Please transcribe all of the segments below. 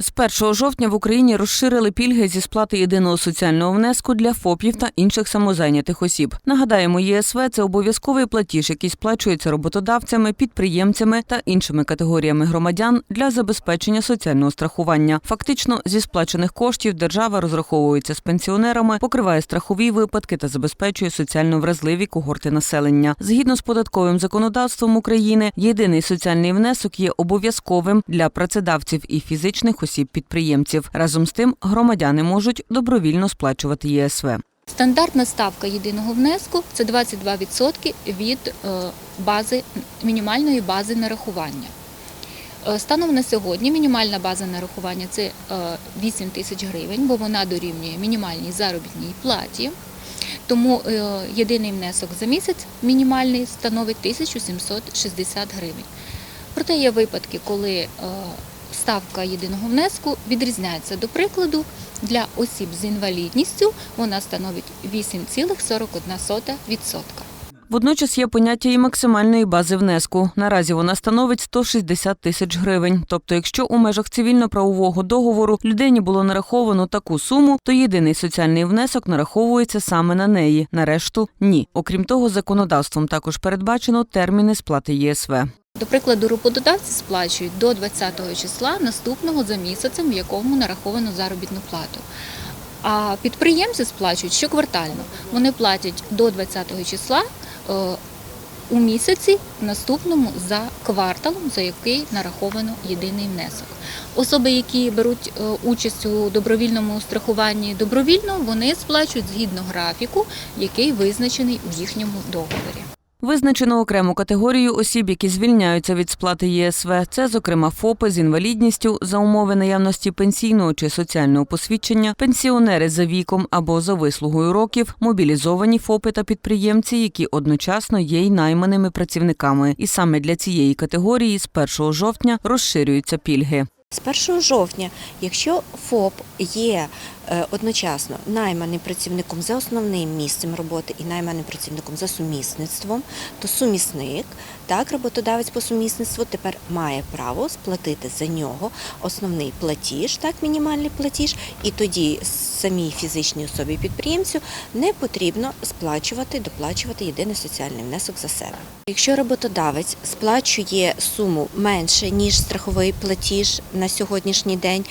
З 1 жовтня в Україні розширили пільги зі сплати єдиного соціального внеску для ФОПів та інших самозайнятих осіб. Нагадаємо, ЄСВ це обов'язковий платіж, який сплачується роботодавцями, підприємцями та іншими категоріями громадян для забезпечення соціального страхування. Фактично, зі сплачених коштів держава розраховується з пенсіонерами, покриває страхові випадки та забезпечує соціально вразливі когорти населення. Згідно з податковим законодавством України, єдиний соціальний внесок є обов'язковим для працедавців і фізичних осіб-підприємців. Разом з тим, громадяни можуть добровільно сплачувати ЄСВ. Стандартна ставка єдиного внеску це 22% від е, бази мінімальної бази нарахування. Е, Станом на сьогодні мінімальна база нарахування це е, 8 тисяч гривень, бо вона дорівнює мінімальній заробітній платі. Тому е, єдиний внесок за місяць мінімальний становить 1760 гривень. Проте є випадки, коли е, ставка єдиного внеску відрізняється. До прикладу, для осіб з інвалідністю вона становить 8,41%. Водночас є поняття і максимальної бази внеску. Наразі вона становить 160 тисяч гривень. Тобто, якщо у межах цивільно-правового договору людині було нараховано таку суму, то єдиний соціальний внесок нараховується саме на неї. На решту ні. Окрім того, законодавством також передбачено терміни сплати ЄСВ. До прикладу, роботодавці сплачують до 20 числа наступного за місяцем, в якому нараховано заробітну плату. А підприємці сплачують щоквартально. Вони платять до 20 числа е, у місяці наступному за кварталом, за який нараховано єдиний внесок. Особи, які беруть е, участь у добровільному страхуванні добровільно, вони сплачують згідно графіку, який визначений у їхньому договорі. Визначено окрему категорію осіб, які звільняються від сплати ЄСВ. Це, зокрема, ФОПи з інвалідністю за умови наявності пенсійного чи соціального посвідчення, пенсіонери за віком або за вислугою років, мобілізовані ФОПи та підприємці, які одночасно є й найманими працівниками. І саме для цієї категорії з 1 жовтня розширюються пільги. З 1 жовтня, якщо ФОП є е, одночасно найманим працівником за основним місцем роботи і найманим працівником за сумісництвом, то сумісник, так, роботодавець по сумісництву тепер має право сплатити за нього основний платіж, так, мінімальний платіж, і тоді самій фізичній особі підприємцю не потрібно сплачувати, доплачувати єдиний соціальний внесок за себе. Якщо роботодавець сплачує суму менше ніж страховий платіж на сьогоднішній день,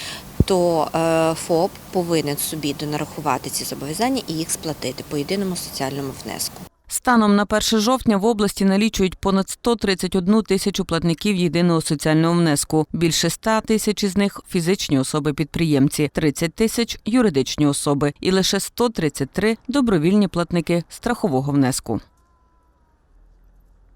то е, ФОП повинен собі донарахувати ці зобов'язання і їх сплатити по єдиному соціальному внеску. Станом на 1 жовтня в області налічують понад 131 тисячу платників єдиного соціального внеску. Більше 100 тисяч із них фізичні особи-підприємці, 30 тисяч юридичні особи і лише 133 добровільні платники страхового внеску.